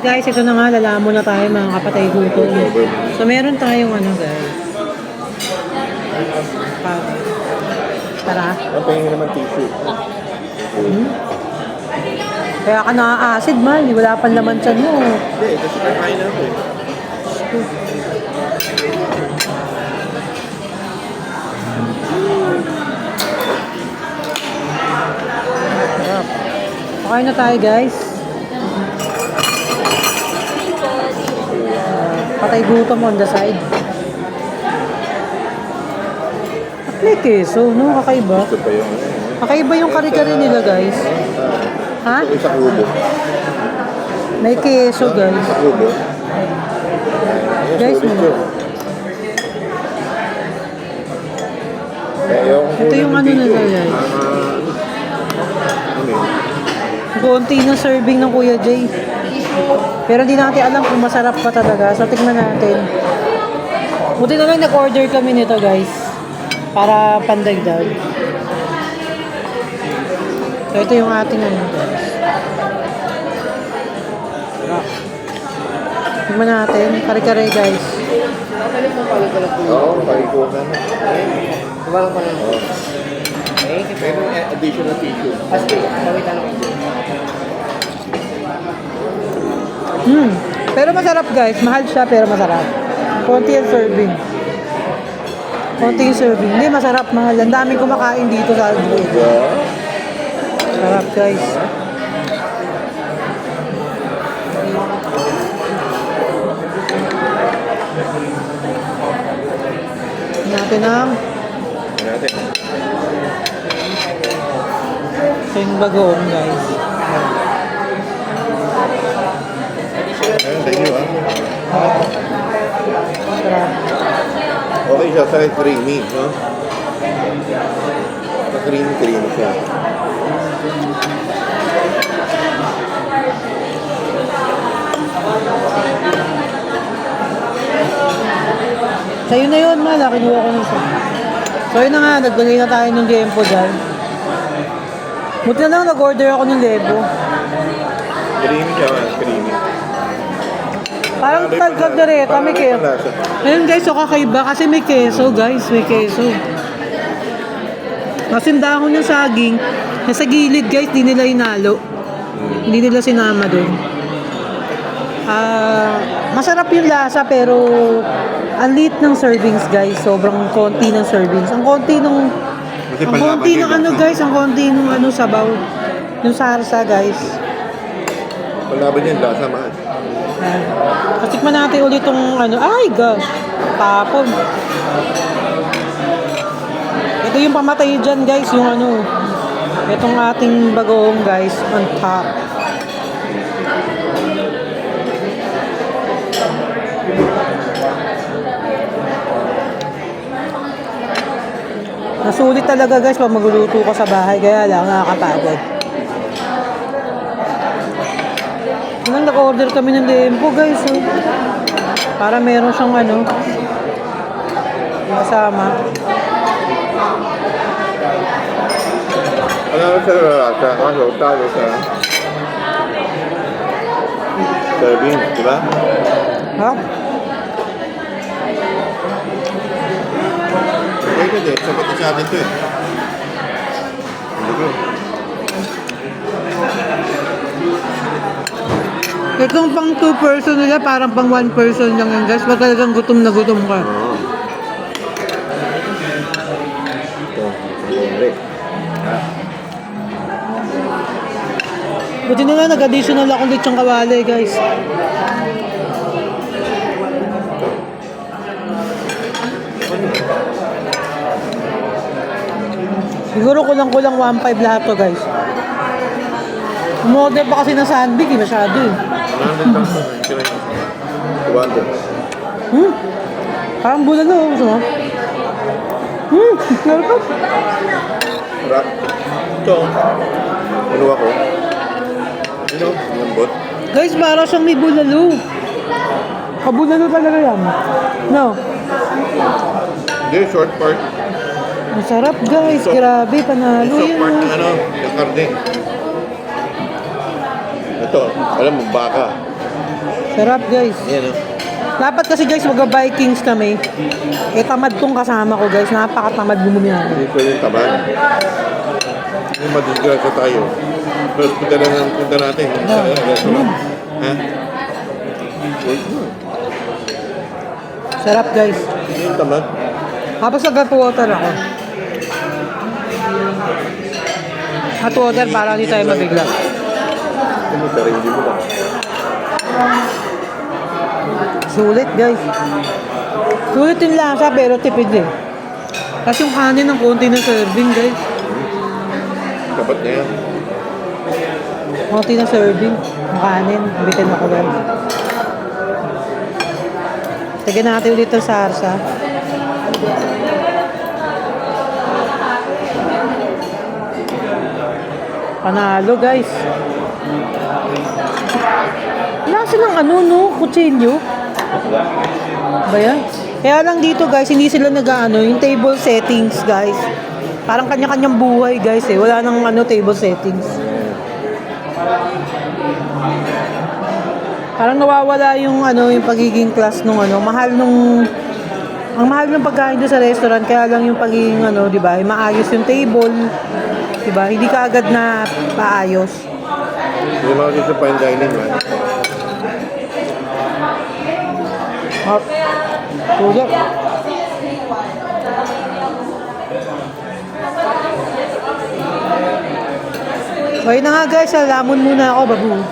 Guys, ito na nga, lalamo na tayo mga kapatay gutom. So, meron tayong ano guys. Pa- Tara. Ang pahingin naman tissue. Kaya ka na-acid man, wala pang laman tiyan mo. Hindi, kasi kakain na ako eh. Sarap. Okay na tayo guys. Patay gutom on the side. At may keso, no? Kakaiba. Ito pa yung. Kakaiba yung kari-kari nila guys. Ha? Isa kubo. May keso guys. Isa kubo. Guys, mo. Ito yung ano nila, guys. ano? Konti ng serving ng Kuya Jay. Pero hindi natin alam kung masarap pa talaga. So, tignan natin. Buti na lang nag-order kami nito, guys. Para pandagdag. So, ito yung ating ano, guys. Tignan natin. Kare-kare, guys. Oo, paikutan na. Kumalang pa lang. Oo. Pero eh, additional tissue. Pasti, pawitan ako. Hmm. Pero masarap, guys. Mahal siya, pero masarap. Konti yung serving. Konti yung serving. Hindi, masarap, mahal. Ang daming kumakain dito sa. Diba? Sarap guys. Natin ang Tingnan natin. sing bagoong guys. Ayun, thank you ah. Sarap. Okay siya, sa creamy, no? Sa creamy, creamy siya. Sa'yo na yun, mala. Kinuha ko na siya. So yun na nga, nagbigay na tayo ng gempo dyan. Buti na lang nag-order ako ng lebo. Creamy siya, man. Creamy. Parang talgag na rin. keso. panlasa. Ayun guys, so kakaiba kasi may keso guys. May keso. Kasi yung dahon ng saging, nasa gilid guys, di nila inalo. Hindi nila sinama doon. Ah, masarap yung lasa pero ang liit ng servings guys. Sobrang konti ng servings. Ang konti ng Kasi ang panlaban konti ng ano guys, ang konti ng ano sabaw. Yung sarsa guys. Palaban yan, lasa man. Ayan. Patikman natin ulit itong ano. Ay, gosh. Tapon. Ito yung pamatay dyan, guys. Yung ano. Itong ating bagoong, guys. On top. Nasulit talaga guys pag magluluto ka sa bahay. Kaya lang nakakapagod. Nang nag-order kami ng lempo guys. Oh. Para meron siyang ano. Kasama. Ano na sa lasa? Kaso, talo sa serving, di ba? Ha? Ka din, sapat na sa atin to eh. Itong pang two person nila, parang pang one person lang yan guys. Pag talagang gutom na gutom ka. Oo. Ito. Buti na nga, nag-additional ako lechong kawali guys. Siguro kulang-kulang 1.5 lahat to guys. Umorder pa kasi ng sandwich, eh, masyado eh. 100 lang sa kira yun. 200. Hmm? Parang bulalo. Gusto mo? Hmm? Sarap. Sarap. Ito, kinuha ko. Ano? Lambot. Guys, para siyang may bulalo. Kabulalo talaga yan. No? Hindi, short part. Ang sarap guys. So- Grabe, panalo Short yan. part ng ah. ano, ng karne. Ito, alam mo, baka. Sarap guys. Ayan o. Dapat kasi guys, mag-Vikings kami. Eh, tamad tong kasama ko guys. Napakatamad bumumi namin. Hindi pwede tamad. Yung madisgrasya tayo. Tapos punta lang ang punta natin. Sa restaurant. Ha? Wait mo. Sarap guys. Hindi yung tamad. Tapos nag-hot water ako. Hot water para hindi tayo mabigla. Ano sarili mo lang. Sulit guys. Sulit yung lasa pero tipid eh. Kasi yung kanin ng konti na serving guys. Kapat na yan. Konti na serving. Yung kanin. Bitin ako guys. Tignan natin ulit ang sarsa. Panalo guys. Wala silang ano no, kutsilyo. Ba yan? Kaya lang dito guys, hindi sila nag-ano, yung table settings guys. Parang kanya-kanyang buhay guys eh. Wala nang ano table settings. Parang nawawala yung ano, yung pagiging class nung ano, mahal nung ang mahal ng pagkain doon sa restaurant, kaya lang yung pagiging ano, 'di ba? Maayos yung table, 'di ba? Hindi ka agad na paayos. Hindi mga sa fine dining man. Hop. Tulad. So, yun na nga guys, alamon muna ako, babu.